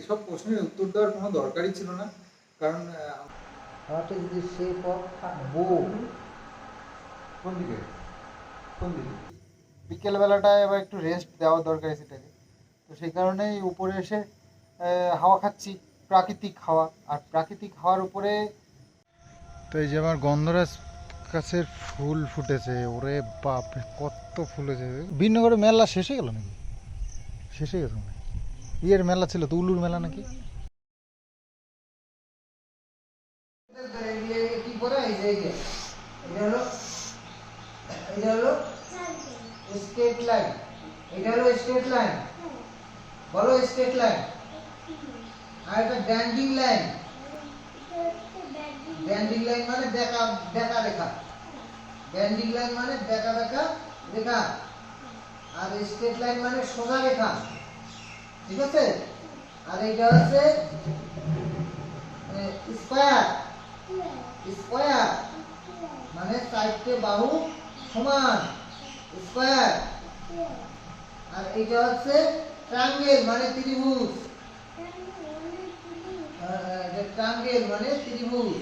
এসব প্রশ্নের উত্তর দেওয়ার কোনো দরকারই ছিল না কারণ What is the shape of কোন দিকে? কোন দিকে? বিকেলবেলাটায় এবার একটু রেস্ট দেওয়া দরকার সেটাকে। তো সেই কারণেই উপরে এসে হাওয়া খাচ্ছি প্রাকৃতিক হাওয়া। আর প্রাকৃতিক হাওয়ার উপরে তো এই যে আমার গন্ধরাজ গাছের ফুল ফুটেছে ওরে বাপ কত ফুল হয়েছে। বিনগরে মেলা শেষ হয়ে গেল নাকি? শেষ হয়ে গেছে মনে। ইয়ের মেলা ছিল তো উলুর মেলা নাকি? আর এটা ড্যান্ডিং লাইন লাইন মানে বেকা রেখা লাইন মানে বেকা আর লাইন মানে সোজা রেখা ঠিক আছে? আর এইটা হচ্ছে স্কোয়ার স্কোয়ার মানে চারটে বাহু সমান। স্কোয়ার আর এইটা হচ্ছে ট্রাঙ্গেল মানে ত্রিভুজ। ট্রাঙ্গেল মানে ত্রিভুজ।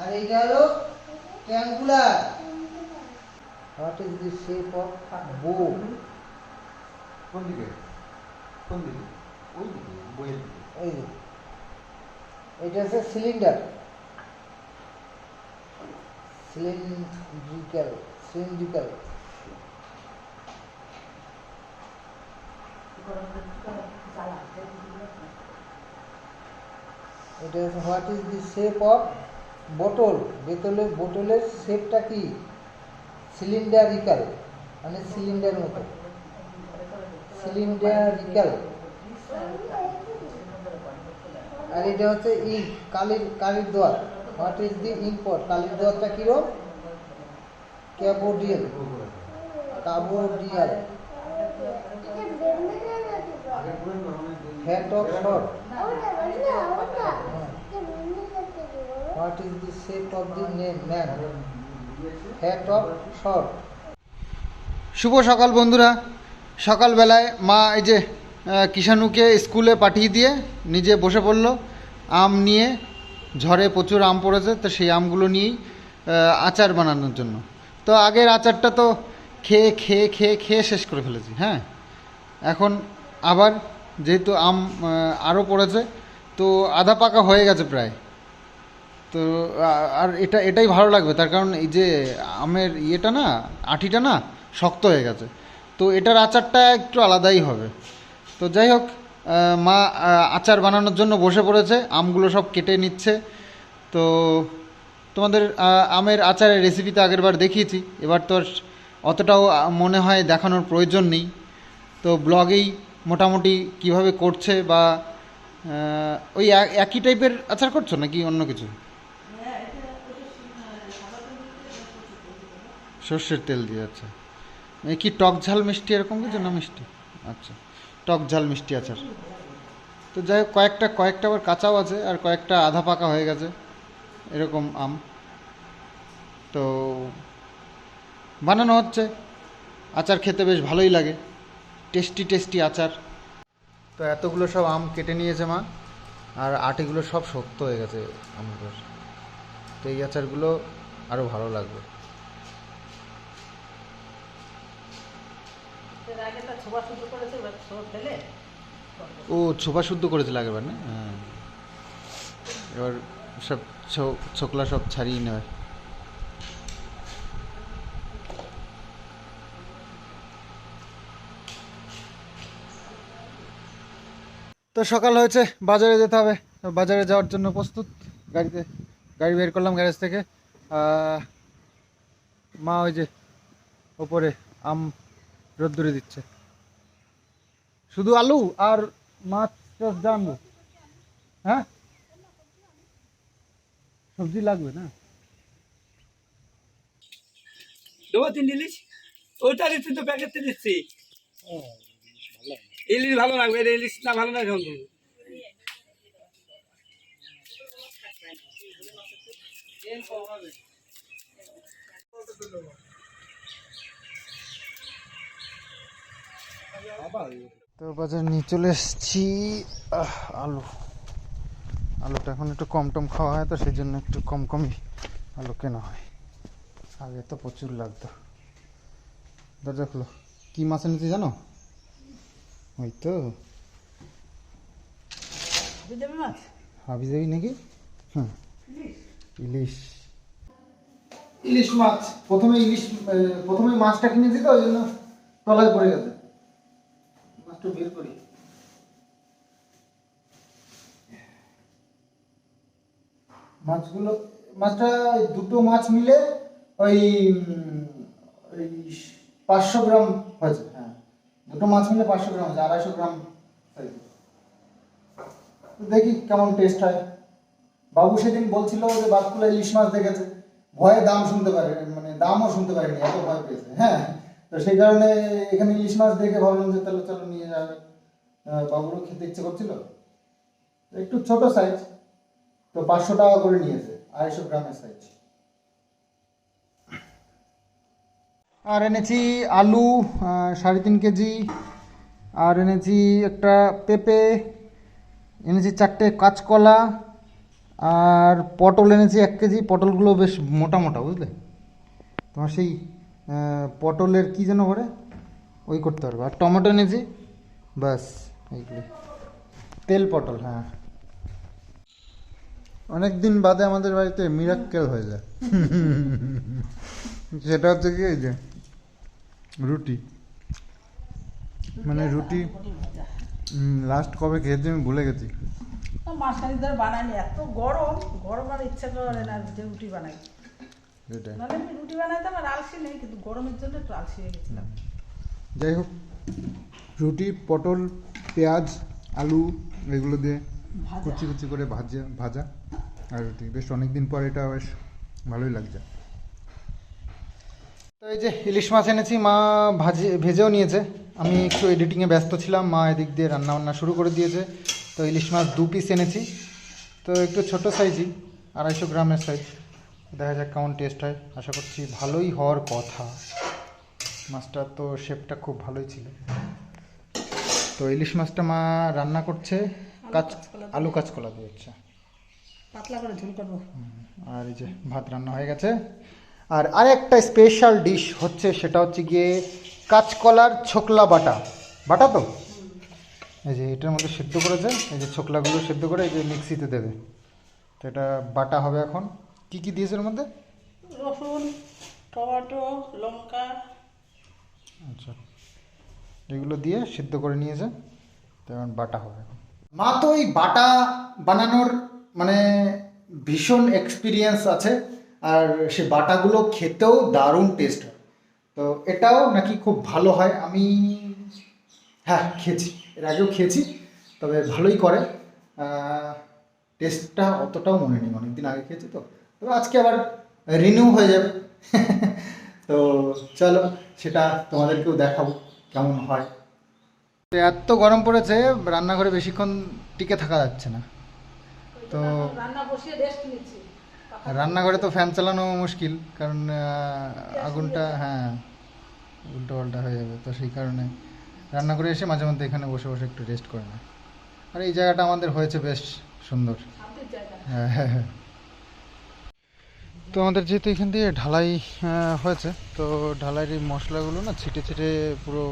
আর এইটা হলো triangular what is the shape of বো কোন দিকে কোন দিকে ওই দিকে বইয়ের দিকে। এই এটা হচ্ছে সিলিন্ডার। Cylindrical cylindrical. এটা হচ্ছে what is the shape of বোতল বোতলের বোতলের শেপটা কি? সিলিন্ডারিক্যাল মানে সিলিন্ডার মতো। সিলিন্ডারিক্যাল। আর এটা হচ্ছে ইঙ্ক, কালির কালির দোয়ার। হোয়াট ইজ দি পট কালির দোয়ারটা কিরম? Cuboidal cuboidal hat of short what is the shape of the name man শুভ সকাল বন্ধুরা। সকালবেলায় মা এই যে কিষাণুকে স্কুলে পাঠিয়ে দিয়ে নিজে বসে পড়ল। আম নিয়ে ঝড়ে প্রচুর আম পড়েছে, তো সেই আমগুলো নিয়েই আচার বানানোর জন্য। তো আগের আচারটা তো খেয়ে খেয়ে খেয়ে খেয়ে শেষ করে ফেলেছি হ্যাঁ? এখন আবার যেহেতু আম আরও পড়েছে, তো আধা পাকা হয়ে গেছে প্রায়। তো আর এটা, এটাই ভালো লাগবে। তার কারণ এই যে আমের ইয়েটা না আঠিটা না, শক্ত হয়ে গেছে। তো এটার আচারটা একটু আলাদাই হবে। তো যাই হোক মা আচার বানানোর জন্য বসে পড়েছে, আমগুলো সব কেটে নিচ্ছে। তো তোমাদের আমের আচারের রেসিপি তো আগের বার দেখিয়েছি। এবার তো অতটাও মনে হয় দেখানোর প্রয়োজন নেই। তো ব্লগেই মোটামুটি কীভাবে করছে বা ওই এক- একই টাইপের আচার করছ নাকি অন্য কিছু? সর্ষের তেল দিয়ে আচ্ছা কি টক ঝাল মিষ্টি এরকম কিছু না মিষ্টি? আচ্ছা টক ঝাল মিষ্টি আচার। তো যাই হোক, কয়েকটা কয়েকটা আবার কাঁচাও আছে আর কয়েকটা আধা পাকা হয়ে গেছে, এরকম আম। তো বানানো হচ্ছে। আচার খেতে বেশ ভালোই লাগে। টেস্টি টেস্টি আচার। তো এতগুলো সব আম কেটে নিয়েছে মা, আর আটিগুলো সব শক্ত হয়ে গেছে আমগুলোর তো এই আচারগুলো আরও ভালো লাগবে। ও ছোপা শুদ্ধ করেছিল আগেরবার না? হ্যাঁ। এবার সব ছোকলা সব ছাড়িয়ে নেবে। তো সকাল হয়েছে, বাজারে যেতে হবে। বাজারে যাওয়ার জন্য প্রস্তুত। গাড়িতে গাড়ি বের করলাম গ্যারেজ থেকে। মা ওই যে ওপরে আম রোদ্দুরে দিচ্ছে। শুধু আলু আর মাছ টাছ হ্যাঁ? সবজি লাগবে না? তিন ইলিশ? দিচ্ছি ইলিশ ভালো লাগবে ইলিশ না ভালো না এখন তো বাজার নিয়ে চলে এসেছি। আলু। আলুটা এখন একটু কম টম খাওয়া হয় তো সেই জন্য একটু কম কমই আলু কেনা হয়। আগে তো প্রচুর লাগতো। দরজা খুলো। কী মাছ এনেছি জানো? ওই তো। হাবি যাবি নাকি? হুম। ইলিশ। ইলিশ। মাছ। প্রথমে ইলিশ প্রথমে মাছটা কিনেছি তো ওই জন্য তলায় পড়ে গেছে। মাছটা বের করি। মাছগুলো, মাছটা দুটো মাছ মিলে ওই পাঁচশো গ্রাম হয়েছে হ্যাঁ। দুটো মাছ মিলে পাঁচশো গ্রাম হয়েছে, আড়াইশো গ্রাম। তো দেখি কেমন টেস্ট হয়। বাবু সেদিন বলছিল যে বাতকুলা ইলিশ মাছ দেখেছে। ভয়ে দাম শুনতে পারে মানে দামও শুনতে পারেনি, এত ভয় পেয়েছে হ্যাঁ। তো সেই কারণে এখানে ইলিশ মাছ দেখে ভাবলাম যে তাহলে চলো নিয়ে যাবে বাবুরও খেতে ইচ্ছে করছিল। একটু ছোট সাইজ তো পাঁচশো টাকা করে নিয়েছে, আড়াইশো গ্রামের সাইজ আর এনেছি আলু সাড়ে তিন কেজি। আর এনেছি একটা পেঁপে, এনেছি চারটে কাঁচকলা। আর পটল এনেছি এক কেজি, পটলগুলো বেশ মোটা মোটা, বুঝলে? তোমার সেই পটলের কি যেন করে? ওই করতে পারব। আর টমেটো এনেছি। ব্যাস এইগুলি তেল পটল হ্যাঁ। অনেক দিন বাদে আমাদের বাড়িতে মিরাক্কেল হয়ে যায় সেটা হচ্ছে কি, এই যে রুটি। মানে রুটি লাস্ট কবে খেয়েছি আমি ভুলে গেছি। ধরে বানাইনি, এত গরম। গরম আর ইচ্ছা করে না রুটি বানাই। নাহলে আমি রুটি বানাইতাম আর আলসি নেই কিন্তু গরমের জন্য একটু আলসি হয়ে গেছিলাম। যাই হোক রুটি পটল পেঁয়াজ আলু এগুলো দিয়ে কুচি কুচি করে ভাজা ভাজা আর রুটি। বেশ অনেকদিন পর এটা বেশ ভালোই লাগছে। তো এই যে ইলিশ মাছ এনেছি মা ভাজে ভেজেও নিয়েছে। আমি একটু এডিটিংয়ে ব্যস্ত ছিলাম মা এদিক দিয়ে রান্না বান্না শুরু করে দিয়েছে। তো ইলিশ মাছ দু পিস এনেছি। তো একটু ছোট সাইজই আড়াইশো গ্রামের সাইজ দেখা যাক কেমন টেস্ট হয়। আশা করছি ভালোই হওয়ার কথা। মাছটার তো শেপটা খুব ভালোই ছিল। তো ইলিশ মাছটা মা রান্না করছে। কাঁচ আলু কাঁচকলা দিয়ে আচ্ছা। পাতলা করে ঝোল করব। আর এই যে ভাত রান্না হয়ে গেছে। আর আরেকটা স্পেশাল ডিশ হচ্ছে সেটা হচ্ছে গিয়ে কাঁচকলার ছোকলা বাটা। বাটা তো? এই যে এটার মধ্যে সেদ্ধ করেছে। এই যে ছোকলাগুলো সেদ্ধ করে এই যে মিক্সিতে দেবে। তো এটা বাটা হবে এখন। কি কি দিয়েছে এর মধ্যে? রসুন টমেটো লঙ্কা। আচ্ছা। এগুলো দিয়ে সিদ্ধ করে নিয়েছে তো এখন বাটা হবে। মা তো এই বাটা বানানোর মানে ভীষণ এক্সপিরিয়েন্স আছে। আর সে বাটাগুলো খেতেও দারুণ টেস্ট হয়। তো এটাও নাকি খুব ভালো হয়। আমি হ্যাঁ খেয়েছি। এর আগেও খেয়েছি। তবে ভালোই করে। টেস্টটা অতটাও মনে নেই। অনেকদিন আগে খেয়েছি তো। আজকে আবার রিনিউ হয়ে যাবে। তো চলো সেটা তোমাদেরকেও দেখাবো কেমন হয়। এত গরম পড়েছে রান্নাঘরে বেশিক্ষণ টিকে থাকা যাচ্ছে না। তো রান্নাঘরে তো ফ্যান চালানো মুশকিল কারণ আগুনটা হ্যাঁ উল্টো পাল্টা হয়ে যাবে। তো সেই কারণে রান্না করে এসে মাঝে মধ্যে এখানে বসে বসে একটু রেস্ট করে নেয়। আর এই জায়গাটা আমাদের হয়েছে বেশ সুন্দর। হ্যাঁ হ্যাঁ হ্যাঁ। তো আমাদের যেহেতু এখান দিয়ে ঢালাই হয়েছে, তো ঢালাইয়ের এই মশলাগুলো না ছিটে ছিটে পুরো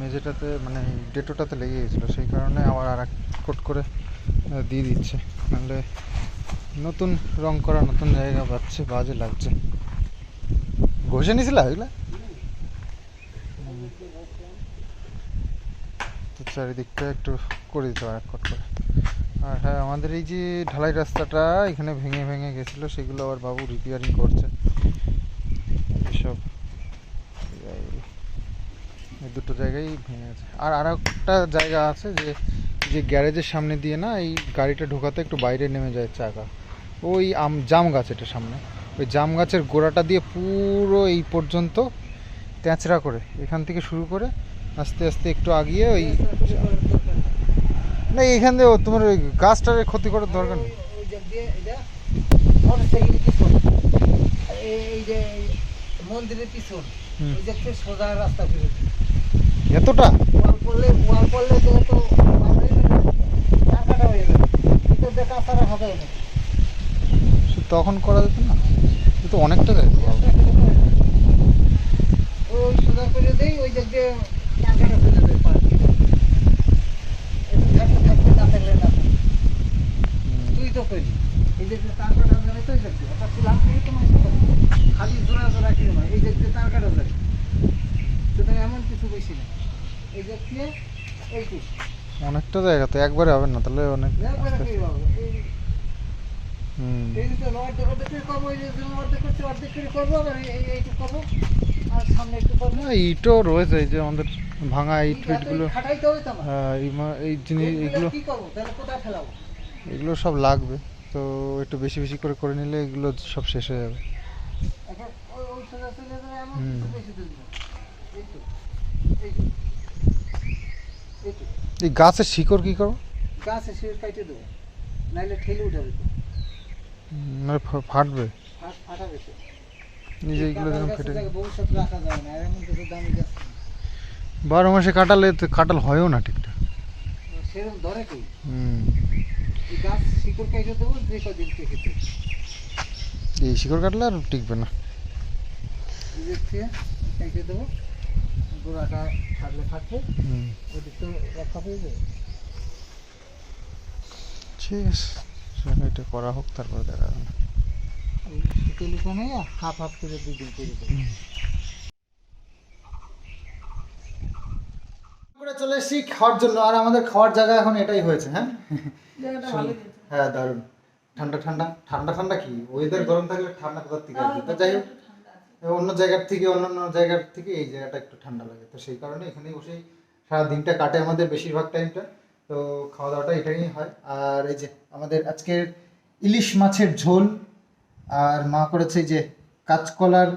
মেঝেটাতে মানে ডেটোটাতে লেগে গেছিল, সেই কারণে আবার আর কোট করে দিয়ে দিচ্ছে। নাহলে নতুন রং করা, নতুন জায়গা পাচ্ছে, বাজে লাগছে। ঘষে নিয়েছিল এগুলা? তো চারিদিকটা একটু করে দিতে হবে, এক কোট করে। আর হ্যাঁ আমাদের এই যে ঢালাই রাস্তাটা এখানে ভেঙে ভেঙে গেছিল, সেগুলো আবার বাবু রিপেয়ারিং করছে। এসব দুটো জায়গায় ভেঙে গেছে। আর আর একটা জায়গা আছে যে যে গ্যারেজের সামনে দিয়ে না এই গাড়িটা ঢোকাতে একটু বাইরে নেমে যায় চাকা। ওই আম, জাম গাছ এটা সামনে। ওই জাম গাছের গোড়াটা দিয়ে পুরো এই পর্যন্ত তেঁচড়া করে। এখান থেকে শুরু করে আস্তে আস্তে একটু আগিয়ে ওই না এখান দিয়ে তোমার ওই গাছটার ক্ষতি করার দরকার নেই। যে দিয়ে যে মন্দিরের পিছন যে সোজা রাস্তা ফিরে এতটা? ওয়াল করলে তো হয়ে যাবে কিন্তু দেখা ছাড়া হবে না তখন করা যেত না এ তো অনেকটা যায় ওই সোজা করে দেই ওই দিক দিয়ে টাকাটা ফেলে দেয় পার একটু থাকলে থাকবে না থাকলে না থাকবে। হুম। করি এই যে টাকাটা যাবে তো এই দিক দিয়ে ওটা থেকে তোমার সাথে খালি জোড়া জোড়া কি নয় এই দিক দিয়ে টাকাটা যাবে সুতরাং এমন কিছু বেশি না। এই দিক দিয়ে এইটুকু অনেকটা জায়গা তো একবারে হবে না তাহলে অনেক হুম। না ইটও রয়েছে এই যে আমাদের ভাঙা ইট আমার। হ্যাঁ, এই জিনিস এগুলো কি করব? তাহলে কোথায় ফেলাবো? এগুলো সব লাগবে। তো একটু বেশি বেশি করে করে নিলে এগুলো সব শেষ হয়ে যাবে। না এই গাছের শিকড় কি করো গাছে শির কাটে দেবো নাইলে ঠেলে উঠাবে তো। মানে ফাটবে? ফাটাবে নিজে এগুলো গাছের ফেটে ভবিষ্যৎ রাখা যাবে না এমন কিছু দামি গাছ বারো মাসে কাটালে তো কাটাল হয়ও না ঠিকঠাক। সেরকম ধরে কি? হুম। গাছ শিকড় কাটে দেবো যে কদিন এই শিকড় কাটলে আর টিকবে না। কেটে দেবো গোড়াটা তো রক্ষা পেয়ে যাবে। ঠিক আছে এটা করা হোক তারপরে দেখা যাবে হাফ হাফ করে দুই দিন করে দেবো করে চলে এসেছি খাওয়ার জন্য আর আমাদের খাওয়ার জায়গা এখন এটাই হয়েছে হ্যাঁ? হ্যাঁ দারুণ। ঠান্ডা ঠান্ডা ঠান্ডা ঠান্ডা কি? ওয়েদার গরম থাকলে ঠান্ডা কোথার থেকে আসবে? তা যাই হোক অন্য জায়গার থেকে অন্যান্য জায়গার থেকে এই জায়গাটা একটু ঠান্ডা লাগে। তো সেই কারণে এখানে বসেই সারা দিনটা কাটে আমাদের বেশিরভাগ টাইমটা তো খাওয়া দাওয়াটা এটাই হয়। আর এই যে আমাদের আজকের ইলিশ মাছের ঝোল আর মা করেছে যে কাঁচকলার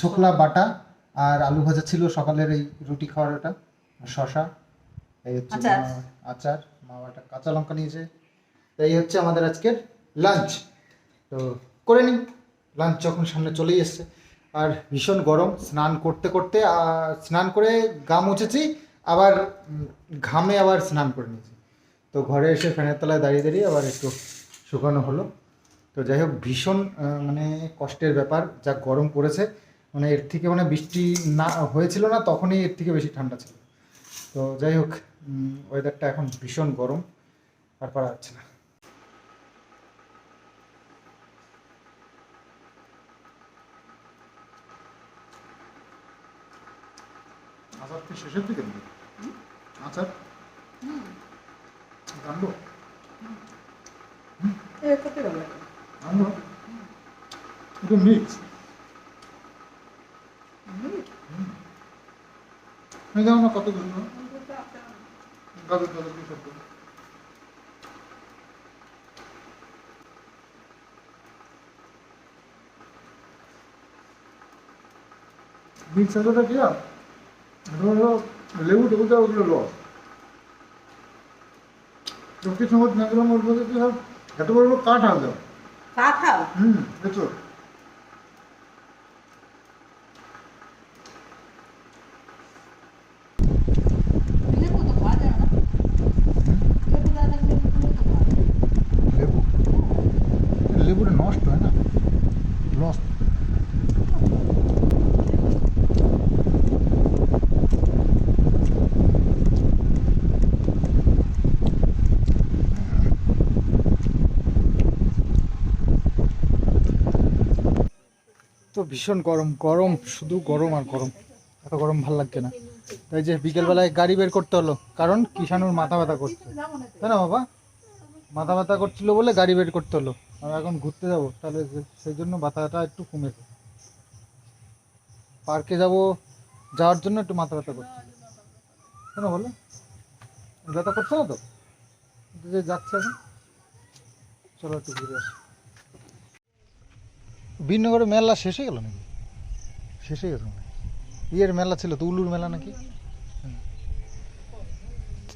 ছোকলা বাটা আর আলু ভাজা ছিল সকালের এই রুটি খাওয়ার ওটা। শশা এই হচ্ছে আচার। মা- আচার কাঁচা লঙ্কা নিয়েছে। তো এই হচ্ছে আমাদের আজকের লাঞ্চ তো করে নিই। লাঞ্চ যখন সামনে চলেই এসছে। আর ভীষণ গরম স্নান করতে করতে স্নান করে গা মুছেছি আবার ঘামে আবার স্নান করে নিয়েছি। তো ঘরে এসে ফ্যানের তলায় দাঁড়িয়ে দাঁড়িয়ে আবার একটু শুকানো হলো। তো যাই হোক ভীষণ মানে কষ্টের ব্যাপার যা গরম পড়েছে। মানে এর থেকে মানে বৃষ্টি না হয়েছিল না তখনই এর থেকে বেশি ঠান্ডা ছিল। তো যাই হোক ওয়েদারটা এখন ভীষণ গরম আর পারা যাচ্ছে না। আচার কি শেষের দিকে দিবি আচার? এটা মিক্স না কত কিছু গাজর টাজর কি সব করে। মিক্স আচারটা কি আর? এটা হলো লেবু টেবু দেওয়া ওগুলো রস চোখের সঙ্গে নাগলাম ওর মধ্যে কি সব এত বড় বড় কাঠ আনলাম কাঁঠাল হুম দেখছ লেবু তো খাওয়া যায় না লেবু দেওয়া থাকলে লেবু তো খাওয়া যায়। লেবু লেবুটা নষ্ট হয় না লস তো ভীষণ গরম গরম, শুধু গরম আর গরম। এত গরম ভালো লাগছে না। তাই যে বিকেলবেলায় গাড়ি বের করতে হলো, কারণ কিষানুর মাথা ব্যথা করছে। তাই না বাবা? মাথা ব্যথা করছিল বলে গাড়ি বের করতে হলো। আর এখন ঘুরতে যাব, তাহলে সেই জন্য ব্যথাটা একটু কমেছে। পার্কে যাব, যাওয়ার জন্য একটু মাথা ব্যথা করছে। কেন বলো? ব্যথা করছে না তো? যে যাচ্ছে এখন। চলো একটু ঘুরে আসি। বিনগরে মেলা শেষ হয়ে গেল নাকি? শেষ হয়ে হয়। ইয়ের মেলা ছিল তো উলুর মেলা নাকি।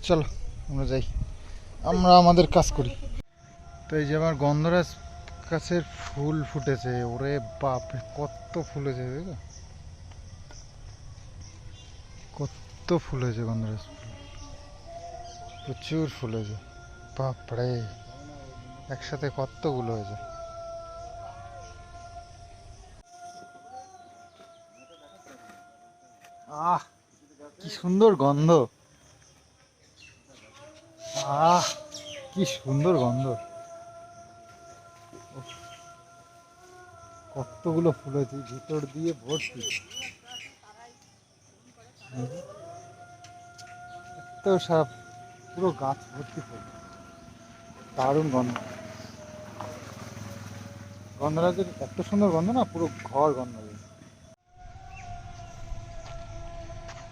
চলো, আমরা যাই। আমরা আমাদের কাজ করি। তো এই যে আমার গন্ধরাজ গাছের ফুল ফুটেছে, ওরে বাপ কত ফুল হয়েছে কত ফুল হয়েছে গন্ধরাজ ফুল। প্রচুর ফুল হয়েছে। বাপরে, একসাথে কতগুলো হয়েছে আহ কি সুন্দর গন্ধ। আহ, কি সুন্দর গন্ধ। কতগুলো ফুল হয়েছে, ভিতর দিয়ে ভর্তি। তো সব, পুরো গাছ ভর্তি ফুল। দারুণ গন্ধ। গন্ধরাজের এত সুন্দর গন্ধ না, পুরো ঘর গন্ধ।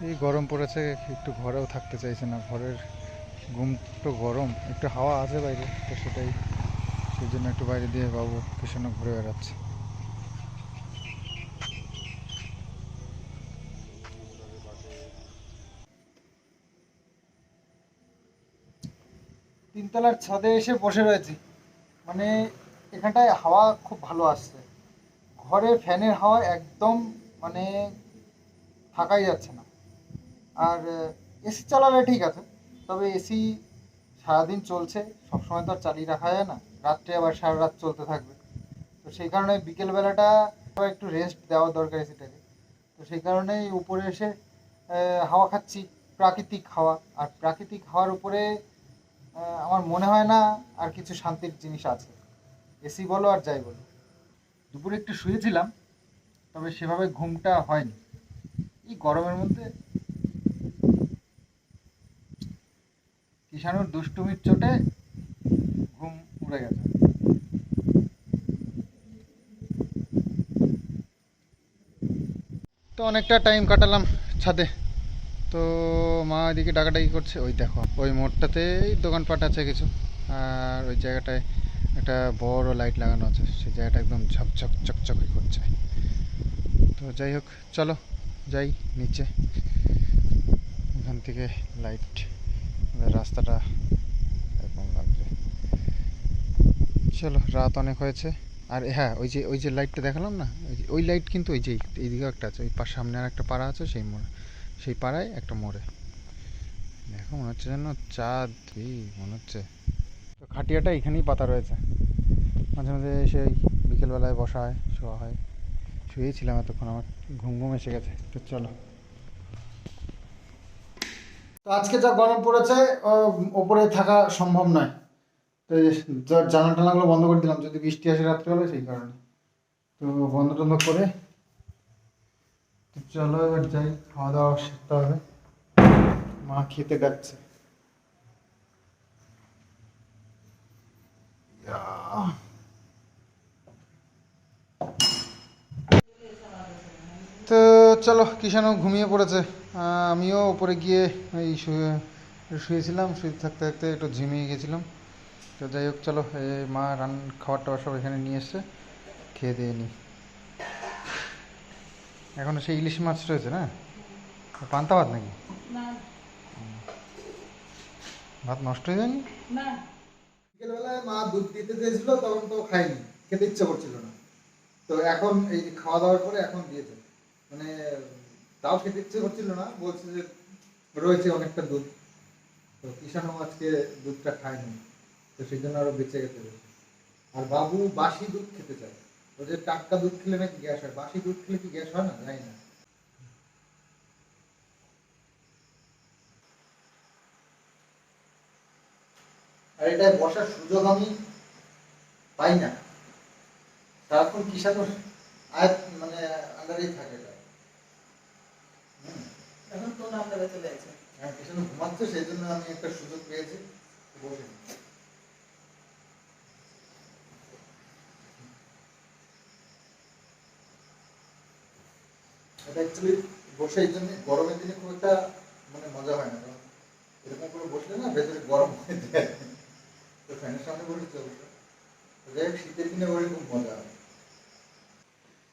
এই গরম পড়েছে, একটু ঘরেও থাকতে চাইছে না, ঘরের ঘুম তো গরম, একটু হাওয়া আছে বাইরে, তো সেটাই সেই জন্য একটু বাইরে দিয়ে বাবু কিষানো ঘুরে বেড়াচ্ছে। তিনতলার ছাদে এসে বসে রয়েছি। মানে এখানটায় হাওয়া খুব ভালো আসছে। ঘরে ফ্যানের হাওয়া একদম মানে থাকাই যাচ্ছে না। আর এসি চালালে ঠিক আছে, তবে এসি সারাদিন চলছে, সবসময় তো আর চালিয়ে রাখা যায় না, রাত্রে আবার সারা রাত চলতে থাকবে। তো সেই কারণে বিকেলবেলাটা একটু রেস্ট দেওয়া দরকার এসিটাকে। তো সেই কারণেই উপরে এসে হাওয়া খাচ্ছি, প্রাকৃতিক হাওয়া। আর প্রাকৃতিক হাওয়ার উপরে আমার মনে হয় না আর কিছু শান্তির জিনিস আছে। এসি বলো আর যাই বলো। দুপুরে একটু শুয়েছিলাম, তবে সেভাবে ঘুমটা হয়নি। এই গরমের মধ্যে কিষাণুর দুষ্টুমির চোটে ঘুম উড়ে গেছে। তো অনেকটা টাইম কাটালাম ছাদে। তো মা এদিকে ডাকাডাকি করছে। ওই দেখো, ওই মোড়টাতেই দোকানপাট আছে কিছু। আর ওই জায়গাটায় একটা বড় লাইট লাগানো আছে। সেই জায়গাটা একদম ঝকঝক চকচকে করছে। তো যাই হোক, চলো যাই নিচে। ওখান থেকে লাইট রাস্তাটা এরকম লাগছে চলো, রাত অনেক হয়েছে। আর হ্যাঁ ওই যে ওই যে লাইটটা দেখালাম না? ওই লাইট কিন্তু ওই যে এইদিকে একটা আছে, ওই সামনে আর একটা পাড়া আছে, সেই মোড়ে। সেই পাড়ায় একটা মোড়ে। দেখো, মনে হচ্ছে যেন চাঁদ মনে হচ্ছে। তো খাটিয়াটা এখানেই পাতা রয়েছে। মাঝে মাঝে এসে ওই বিকেলবেলায় বসা হয়, শোয়া হয়। শুয়েছিলাম এতক্ষণ, আমার ঘুম ঘুম এসে গেছে। তো চলো। তো আজকে যা গরম পড়েছে ওপরে থাকা সম্ভব নয়। তো যে টানাগুলো বন্ধ করে দিলাম, যদি বৃষ্টি আসে রাত্রেবেলা সেই কারণে। তো বন্ধ টন্ধ করে চলো এবার যাই খাওয়া দাওয়া শিখতে হবে। মা খেতে যাচ্ছে। তো চলো, কিষানও ঘুমিয়ে পড়েছে। আমিও উপরে গিয়ে এই শুয়ে শুয়েছিলাম শুয়ে থাকতে থাকতে একটু ঝিমিয়ে গেছিলাম। তো যাই হোক চলো এই মা রান খাবার টাবার সব এখানে নিয়ে এসছে খেয়ে দিয়ে নিই এখনও সেই ইলিশ মাছ রয়েছে না? পান্তা ভাত নাকি? ভাত নষ্ট হয়ে যায়নি? বিকেলবেলায় মা দুধ দিতে চেয়েছিল তখন তো খাইনি খেতে ইচ্ছে করছিল না। তো এখন এই খাওয়া দাওয়ার পরে এখন দিয়েছে। মানে তাও খেতে ইচ্ছে করছিল না, বলছে যে রয়েছে অনেকটা দুধ। তো কিষানও আজকে দুধটা খায়নি, তো সেই জন্য আরও বেঁচে গেছে। আর বাবু বাসি দুধ খেতে চায়। ও যে টাটকা দুধ খেলে নাকি গ্যাস হয়? বাসি দুধ খেলে কি গ্যাস হয় না? জানি না। আর এটায় বসার সুযোগ আমি পাই না। সারাক্ষণ কিষানোর আয়াত মানে আন্ডারেই থাকে এটা। এখন তো চলে আছে হ্যাঁ জন্য গরমের দিনে খুব একটা মানে মজা হয় না, কারণ এরকম করে বসলে না ভেতরে গরম হয়ে যায়। ফ্যানের সামনে শীতের দিনে খুব মজা হয়।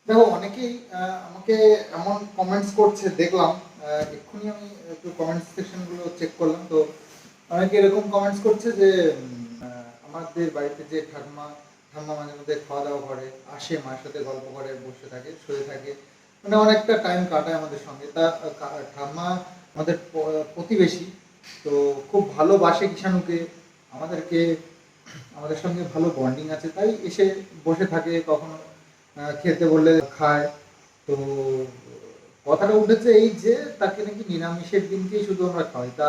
দেখো, অনেকেই আমাকে এমন কমেন্টস করছে, দেখলাম এক্ষুনি আমি একটু কমেন্টস সেকশনগুলো চেক করলাম। তো অনেকে এরকম কমেন্টস করছে যে আমাদের বাড়িতে যে ঠাকুমা ঠাম্মা মাঝে মধ্যে খাওয়া দাওয়া করে, আসে, মায়ের সাথে গল্প করে, বসে থাকে, শুয়ে থাকে মানে অনেকটা টাইম কাটায় আমাদের সঙ্গে। তা ঠাম্মা আমাদের প্রতিবেশী, তো খুব ভালোবাসে কিষাণুকে, আমাদেরকে, আমাদের সঙ্গে ভালো বন্ডিং আছে, তাই এসে বসে থাকে, কখনো খেতে বললে খায়। তো কথাটা উঠেছে এই যে তাকে নাকি নিরামিষের দিনকেই শুধু আমরা খাওয়াই। তা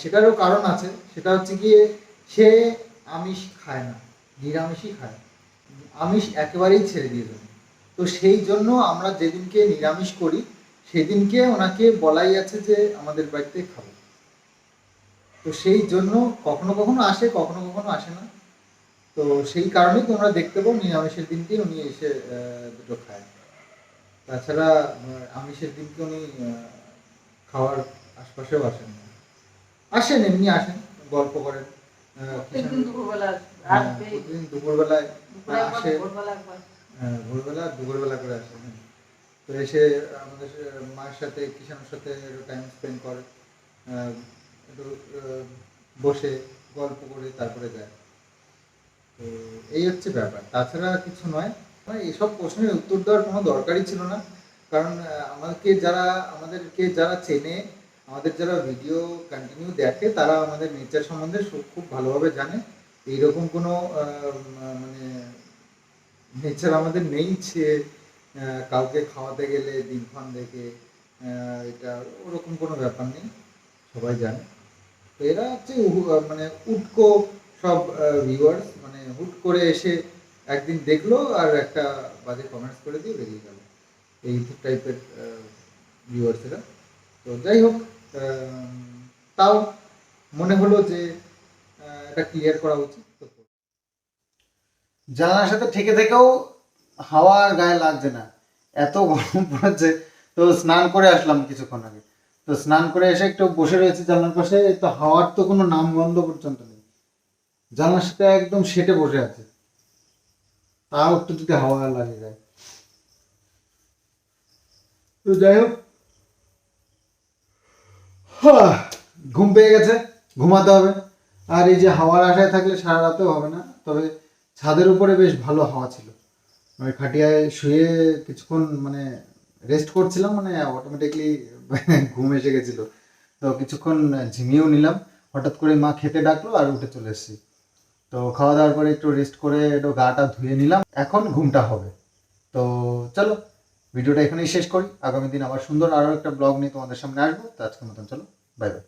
সেটারও কারণ আছে। সেটা হচ্ছে গিয়ে সে আমিষ খায় না, নিরামিষই খায়। আমিষ একেবারেই ছেড়ে দিয়ে দেবে তো সেই জন্য আমরা যেদিনকে নিরামিষ করি, সেদিনকে ওনাকে বলাই আছে যে আমাদের বাড়িতে খাবে। তো সেই জন্য কখনো কখনো আসে, কখনো কখনো আসে না। তো সেই কারণেই তোমরা দেখতে পাও নিরামিষের দিনকেই উনি এসে দুটো খায়। তাছাড়া আমিষের দিনকে উনি খাওয়ার আশপাশেও আসেন না। আসেন এমনি আসেন গল্প করেন হ্যাঁ, প্রতিদিন দুপুরবেলায় আসে। ভোরবেলা হ্যাঁ, দুপুরবেলা করে আসে হ্যাঁ। তো এসে আমাদের মায়ের সাথে কিষানের সাথে একটু টাইম স্পেন্ড করে একটু বসে গল্প করে তারপরে যায়। তো এই হচ্ছে ব্যাপার। তাছাড়া কিছু নয়। এইসব প্রশ্নের উত্তর দেওয়ার কোনো দরকারই ছিল না। কারণ আমাদেরকে যারা আমাদেরকে যারা চেনে আমাদের যারা ভিডিও কন্টিনিউ দেখে তারা আমাদের নেচার সম্বন্ধে সু- খুব ভালোভাবে জানে। এইরকম কোনো মানে নেচার আমাদের নেই আহ, কাউকে খাওয়াতে গেলে দিনক্ষণ দেখে এটা ওরকম কোনো ব্যাপার নেই। সবাই জানে। তো এরা হচ্ছে মানে উটকো সব ভিউয়ার্স মানে হুট করে এসে একদিন দেখল আর একটা বাজে কমেন্টস করে দিয়ে বেরিয়ে গেল। এই টাইপের ভিউয়ার্স এরা। তো যাই হোক তাও মনে হলো যে এটা ক্লিয়ার করা উচিত। তো জানালার সাথে ঠেকে থেকেও হাওয়া আর গায়ে লাগছে না। এত গরম পড়েছে, তো স্নান করে আসলাম কিছুক্ষণ আগে। তো স্নান করে এসে একটু বসে রয়েছে জানলার পাশে, তো হাওয়ার তো কোনো নাম গন্ধ পর্যন্ত নেই। জানলার সাথে একদম সেটে বসে আছে। তাও একটু যদি হাওয়া লাগে যায়। তো যাই হোক। ঘুম পেয়ে গেছে, ঘুমাতে হবে। আর এই যে হাওয়ার আশায় থাকলে সারা রাতেও হবে না, তবে ছাদের উপরে বেশ ভালো হাওয়া ছিল। ওই খাটিয়ায় শুয়ে কিছুক্ষণ মানে রেস্ট করছিলাম মানে অটোমেটিকলি ঘুম এসে গেছিল। তো কিছুক্ষণ ঝিমিয়েও নিলাম। হঠাৎ করে মা খেতে ডাকলো আর উঠে চলে এসেছি। তো খাওয়া দাওয়ার পরে একটু রেস্ট করে একটু গাটা ধুয়ে নিলাম। এখন ঘুমটা হবে। তো চলো, ভিডিওটা এখানেই শেষ করি। আগামী দিন আবার সুন্দর আরও একটা ব্লগ নিয়ে তোমাদের সামনে আসব। তো আজকের মতন চলো বাই বাই